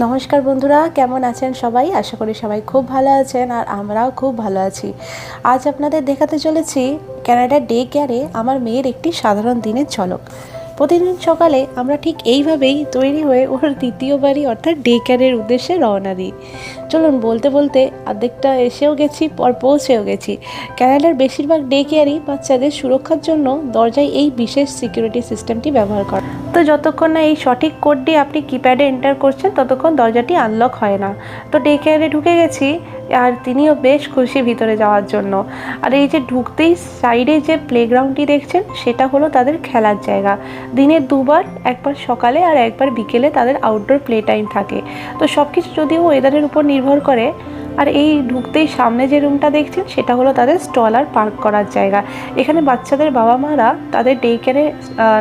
নমস্কার বন্ধুরা, কেমন আছেন সবাই? আশা করি সবাই খুব ভালো আছেন আর আমরাও খুব ভালো আছি। আজ আপনাদের দেখাতে চলেছি ক্যানাডা ডে কেয়ারে আমার মেয়ের একটি সাধারণ দিনের ঝলক। প্রতিদিন সকালে আমরা ঠিক এইভাবেই তৈরি হয়ে ওর দ্বিতীয় বাড়ি অর্থাৎ ডে কেয়ারের উদ্দেশ্যে রওনা দিই। চলুন বলতে বলতে অর্ধেকটা এসেও গেছি, পর পৌঁছেও গেছি। ক্যানাডার বেশিরভাগ ডে কেয়ারই বাচ্চাদের সুরক্ষার জন্য দরজায় এই বিশেষ সিকিউরিটি সিস্টেমটি ব্যবহার করে। তো যতক্ষণ না এই সঠিক কোডটি আপনি কিপ্যাডে এন্টার করছেন, ততক্ষণ দরজাটি আনলক হয় না। তো ডে কেয়ারে ঢুকে গেছি, আর তিনিও বেশ খুশি ভিতরে যাওয়ার জন্য। আর এই যে ঢুকতেই সাইডে যে প্লেগ্রাউন্ডটি দেখছেন, সেটা হলো তাদের খেলার জায়গা। দিনে দুবার, একবার সকালে আর একবার বিকেলে তাদের আউটডোর প্লে টাইম থাকে। তো সব কিছু যদিও ওয়েদারের উপর নির্ভর করে আর এই ঢুকতেই সামনে যে রুমটা দেখছেন, সেটা হলো তাদের স্টল আর পার্ক করার জায়গা। এখানে বাচ্চাদের বাবা মারা তাদের ডে কেয়ারে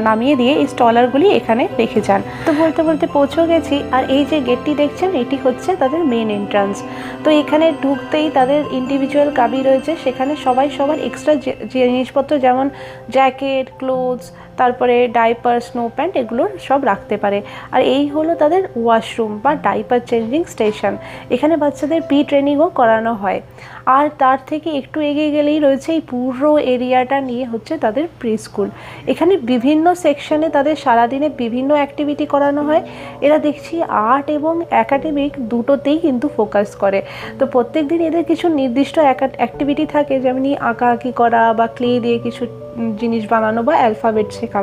নামিয়ে দিয়ে এই স্টলারগুলি এখানে রেখে যান। তো বলতে বলতে পৌঁছেও গেছি, আর এই যে গেটটি দেখছেন, এটি হচ্ছে তাদের মেন এন্ট্রান্স তো এখানে ঢুকতেই তাদের ইন্ডিভিজুয়াল কাবি রয়েছে, সেখানে সবাই সবার এক্সট্রা জিনিসপত্র যেমন জ্যাকেট ক্লোথস তারপরে ডাইপার স্নো প্যান্ট এগুলো সব রাখতে পারে। আর এই হলো তাদের ওয়াশরুম বা ডাইপার চেঞ্জিং স্টেশন এখানে বাচ্চাদের পি ট্রেনিংও করানো হয়। আর তার থেকে একটু এগিয়ে গেলেই রয়েছে এই পুরো এরিয়াটা নিয়ে হচ্ছে তাদের প্রি স্কুল এখানে বিভিন্ন সেকশনে তাদের সারাদিনে বিভিন্ন অ্যাক্টিভিটি করানো হয়। এরা দেখছি আর্ট এবং অ্যাকাডেমিক দুটোতেই কিন্তু ফোকাস করে। তো প্রত্যেক দিন এদের কিছু নির্দিষ্ট অ্যাক্টিভিটি থাকে, যেমনি আঁকাআঁকি করা বা ক্লে দিয়ে কিছু জিনিস বানানো বা অ্যালফাবেট শেখা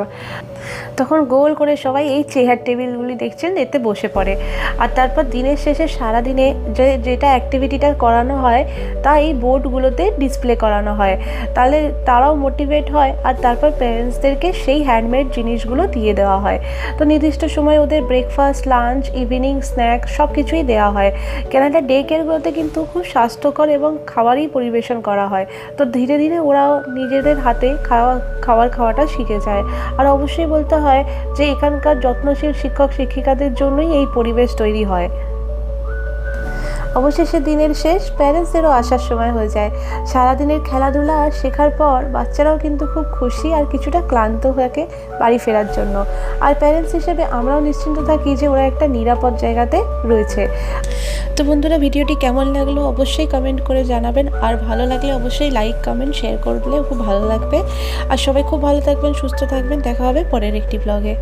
তখন গোল করে সবাই এই চেয়ার টেবিলগুলি দেখছেন, এতে বসে পড়ে। আর তারপর দিনের শেষে সারা দিনে যে, যেটা অ্যাক্টিভিটিটা করানো হয়, তা এই বোর্ডগুলোতে ডিসপ্লে করানো হয়। তাহলে তারাও মোটিভেট হয়, আর তারপর প্যারেন্টসদেরকে সেই হ্যান্ডমেড জিনিসগুলো দিয়ে দেওয়া হয়। তো নির্দিষ্ট সময় ওদের ব্রেকফাস্ট লাঞ্চ ইভিনিং স্ন্যাক সব কিছুই দেওয়া হয়। কেনাটা ডে কেয়ারগুলোতে কিন্তু খুব স্বাস্থ্যকর এবং খাবারই পরিবেশন করা হয়। তো ধীরে ধীরে ওরাও নিজেদের হাতে খাওয়া খাওয়ার খাওয়াটা শিখে যায়। আর অবশ্যই বলতে হয় যে, এখানকার যত্নশীল শিক্ষক শিক্ষিকাদের জন্যই এই পরিবেশ তৈরি হয়। অবশেষে দিনের শেষ প্যারেন্টসদেরও আসার সময় হয়ে যায়। সারাদিনের খেলাধুলা শেখার পর বাচ্চারাও কিন্তু খুব খুশি আর কিছুটা ক্লান্ত হয়ে বাড়ি ফেরার জন্য। আর প্যারেন্টস হিসেবে আমরাও নিশ্চিন্ত থাকি যে ওরা একটা নিরাপদ জায়গাতে রয়েছে। তো বন্ধুরা, ভিডিওটি কেমন লাগল অবশ্যই কমেন্ট করে জানাবেন। আর ভালো লাগলে অবশ্যই লাইক, কমেন্ট, শেয়ার করলে খুব ভালো লাগবে। আর সবাই খুব ভালো থাকবেন, সুস্থ থাকবেন। দেখা হবে পরের একটি ব্লগে